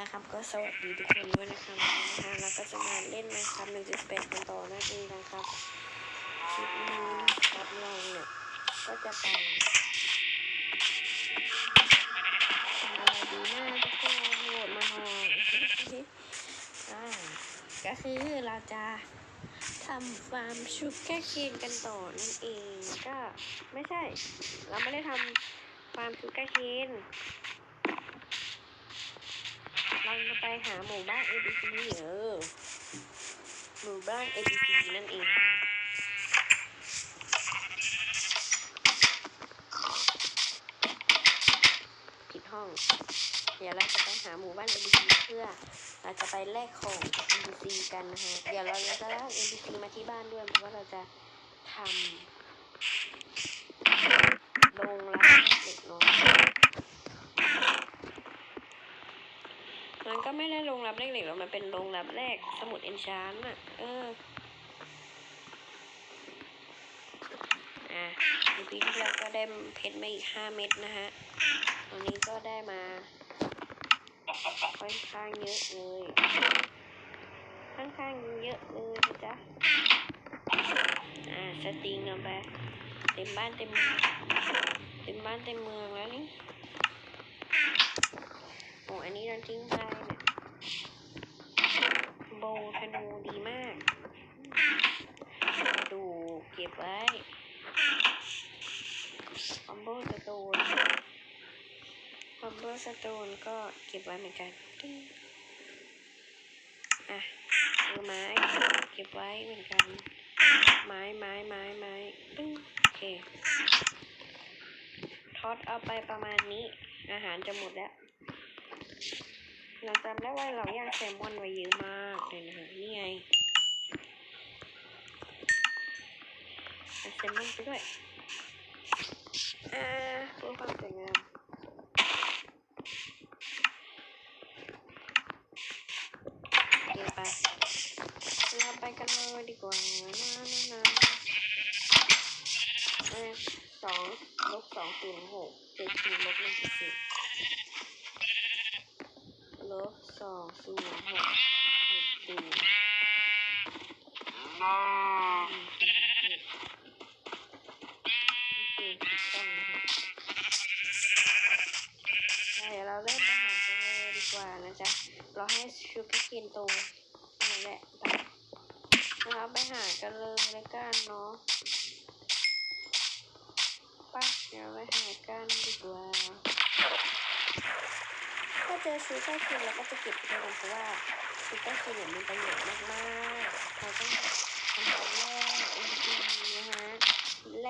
นะครับ ก็สวัสดีทุกคนด้วยนะครับนะคะเราก็จะมาเล่นนะครับ1.8กันต่อนั่นเองนะครับคลิปนี้นะครับเราเนี่ยก็จะไปทำอะไรดีนะทุกคนโหวตมาหน่อยอ่าก็คือเราจะทำฟาร์มชูการ์เคนกันต่อนั่นเองก็ไม่ใช่ เราไม่ได้ทำฟาร์มชูการ์เคน ราจะไปหาหมู่บ้าน ABC เออหมู่บ้าน ABC นั่นเองผิดห้อง เดี๋ยวเราจะไปหาหมู่บ้าน ABC เพื่อ เราจะไปแลกของจาก ABC กันนะฮะ เดี๋ยวเราจะลาก ABC มาที่บ้านด้วยเพราะว่าเราจะทำโรงรับเด็กน้อย มันก็ไม่ได้โรงรับเลขเหล็กหรอกมันเป็นโรงรับแรกสมุดเอนชานอะเอออะปีที่แล้วก็ได้เพชรมาอีกห้าเม็ดนะฮะตอนนี้ก็ได้มาค่อนข้างเยอะเลยค่อนข้างเยอะเลยนะจ๊ะอ่าสติงเอาไปเต็มบ้านเต็มเมืองเต็มบ้านเต็มเมืองแล้วนี่ โอ้อันนี้เราทิ้งไปเนี่ยโบธนูดีมากดูเก็บไว้คอมโบสโตนคอมโบสโตนก็เก็บไว้เหมือนกันตึ้งอะมือไม้เก็บไว้เหมือนกัน ไม้ไม้ไม้ไม้ตึ้งโอเคทอดเอาไปประมาณนี้ อาหารจะหมดแล้ว เราจำได้ว่าเราย่างแซลมอนไว้เยอะมากเลยนะคะนี่ไงแซลมอนไปด้วยอ่าเพื่อความสวยงามเดี๋ยวไป เราไปกันเลยดีกว่านะนะนะเออสองลบสองศูนย์หกเจ็ดศูนย์ลบหนึ่งจุดสิบ ลบสองศูนย์หกหกศูนย์โอเคถูกต้องนะเดี๋ยวเราเริ่มไปหากันเลยดีกว่านะจ๊ะ เราให้ชูการ์เคนโตนั่นแหละไปเราไปหากันเลยแล้วกันเนาะไปเดี๋ยวไปหากันดีกว่าถ้าเจอซื้อใกล้คียงเราก็จะเก็บไปด้วยเพราะว่าซื้อใกล้คียงเนี่ยมีประโยชน์มากๆเราต้องทำการแลกเอ็นจีนะฮะ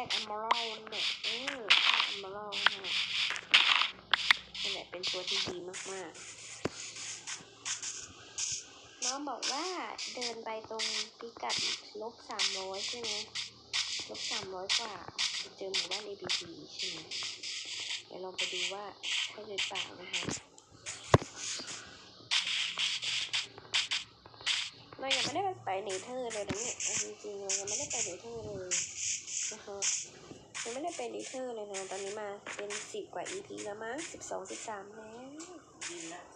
แอมเบอร์เนี่ยเอออัมเบอร์นะฮะนั่แหละเป็นตัวที่ดีมากๆ น้องบอกว่าเดินไปตรงพิกัดลบสามร้อยใช่ไหมลบสามร้อยกว่าจะเจอหมู่บ้าน APP ใช่ไหมเดี๋ยวลองไปดูว่าใช่หรือเปล่านะคะเรายังไม่ได้ไปเนเธอร์เลยนะเนี่ยจริงๆเรายังไม่ได้ไปเนเธอร์เลย นะคะยังไม่ได้ไปเนเธอร์เลยนะตอนนี้มาเป็นสิบกว่า EP แล้วมั้งสิบสองสิบสามแล้ว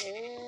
Oh.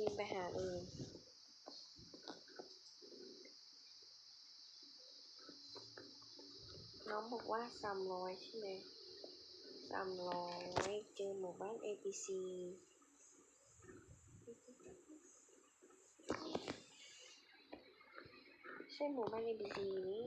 ขออนุญาตบินไปหาเลยน้องบอกว่าสามร้อยใช่ไหมสามร้อยเจอหมู่บ้าน ABC ใช่หมู่บ้าน ABC นี้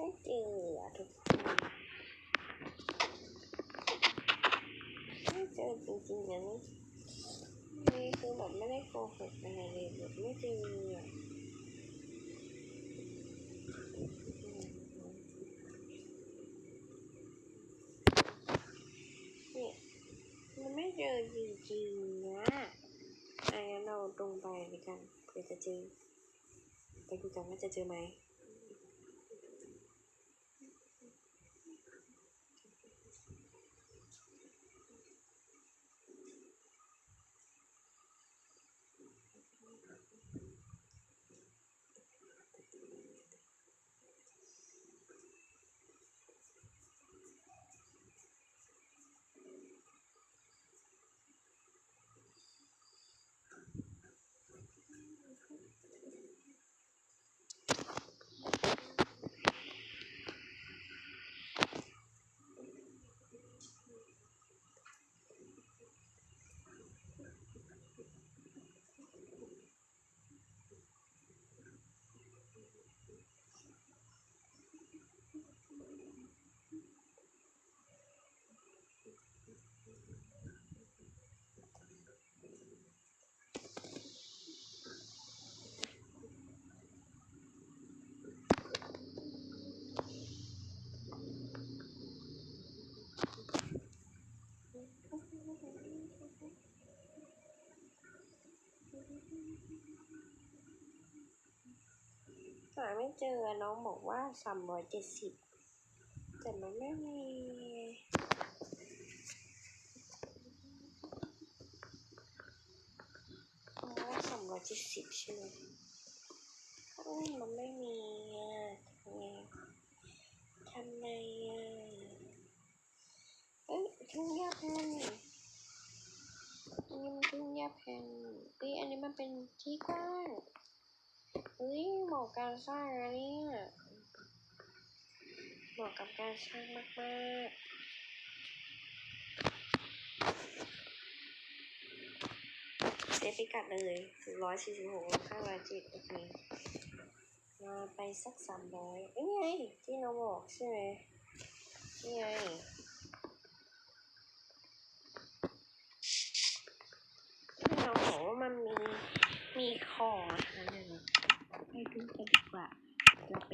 ไม่เจอทุกคนไม่เจอจริงๆนะนี่คือแบบไม่ได้โกหกอะไรเลยแบบไม่เจออะเนี่ยมันไม่เจอจริงๆนะอะงั้นเราตรงไปเลยกันเผื่อจะเจอ ไปดูกันว่าจะเจอไหม เจอน้องบอกว่าสามร้อยเจ็ดสิบแต่มันไม่มีว่าสามร้อยเจ็ดสิบใช่ไหมเอ้ยมันไม่มีอะทำไงทำไงอะเอ้ยทุ่งหญ้าแพนอันนี้มันทุ่งหญ้าแพนเอ้ยอันนี้มันเป็นที่กว้าง เฮ้ยเหมาะกับการสร้างอะเนี่ยเหมาะกับการสร้างมากๆเซฟพิกัดเลยร้อยสี่สิบหกลบห้าร้อยเจ็ดโอเคมาไปสักสามร้อยเอ้ยไงที่เราบอกใช่ไหมนี่ไงที่เราบอกว่ามันมีมีของันดีกว่าเราไป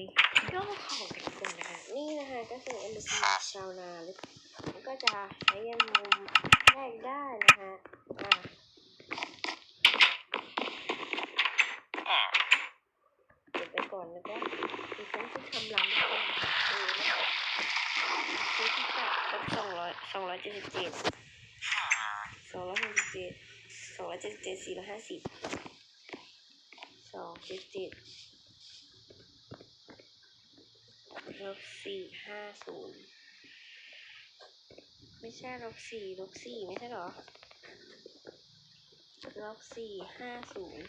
ย่อของกันดีกว่านนะคะนี่นะคะก็คือ MC ชาวนาหรือมันก็จะใช้ยันมุมแรกได้นะคะอ่าเก็บไปก่อนแล้วก็ดิฉันจะทำรังให้คนดูนะคะซื้อที่ตัดครบสองร้อยสองร้อยเจ็ดสิบเจ็ดสองร้อยหกสิบเจ็ดสองร้อยเจ็ดสิบเจ็ดสี่ร้อยห้าสิบสองเจ็ดเจ็ด ลบสี่ห้าศูนย์ไม่ใช่ลบสี่ลบสี่ไม่ใช่หรอลบสี่ห้าศูนย์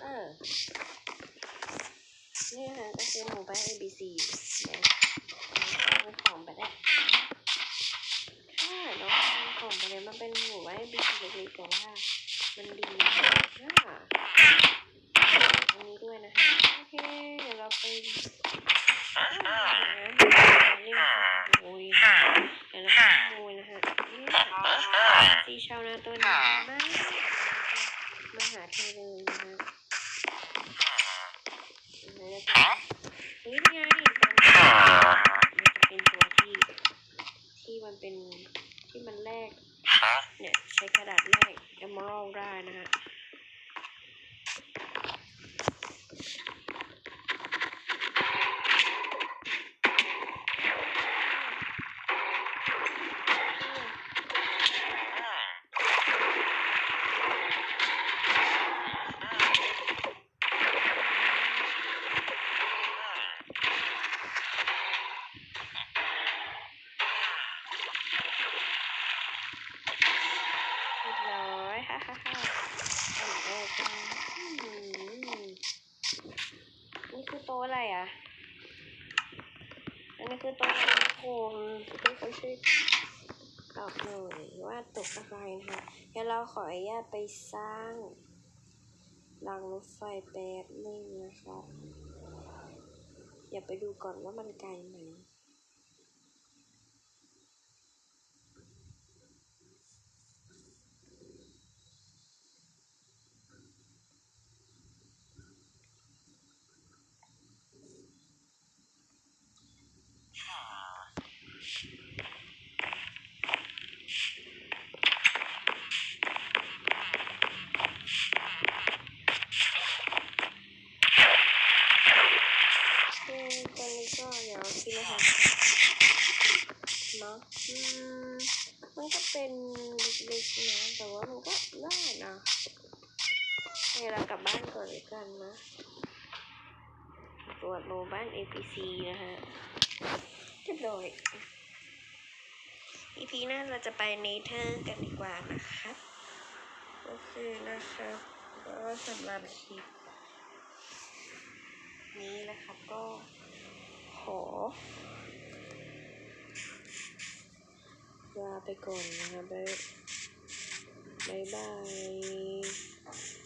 เออนี่นะคะก็คือหมู่บ้าน ABC นะเอาของไปได้ถ้าน้องเอาของไปเลยมันเป็นหมู่บ้าน ABC เล็กๆแต่ว่ามันดีนะตรงนี้ด้วยนะคะโอเค เดี๋ยวเราไป สีชาวนาตัวนี้มากมาหาเธอเลยนะคะนี่ไงมันจะเป็นตัวที่ที่มันเป็นที่มันแลกเนี่ยใช้กระดาษแลก emerald ได้นะฮะเรียบร้อยฮ่าฮ่าฮ่าเอาออกมาอื้อหือนี่คือโต๊ะอะไรอะ อันนี้คือโต๊ะโคมที่เขาช่วยตอบหน่อยว่าตกอะไรนะคะเดี๋ยวเราขออนุญาตไปสร้างรางรถไฟแป๊บนึงนะคะ อย่าไปดูก่อนว่ามันไกลไหม คือตอนนี้ก็เดี๋ยวกินอาหารเนาะอืมมันก็ เป็นเล็กๆนะแต่ว่ามันก็ได้นะเดี๋ยวเรากลับบ้านก่อนเลยกันนะ ตรวจโมบ้าน APC นะฮะเรียบร้อย EP หน้าเราจะไปเนเธอร์กันดีกว่านะครับโอเคนะครับก็สำหรับคลิปนี้นะครับก็ขอ ลาไปก่อนนะครับบ๊ายบาย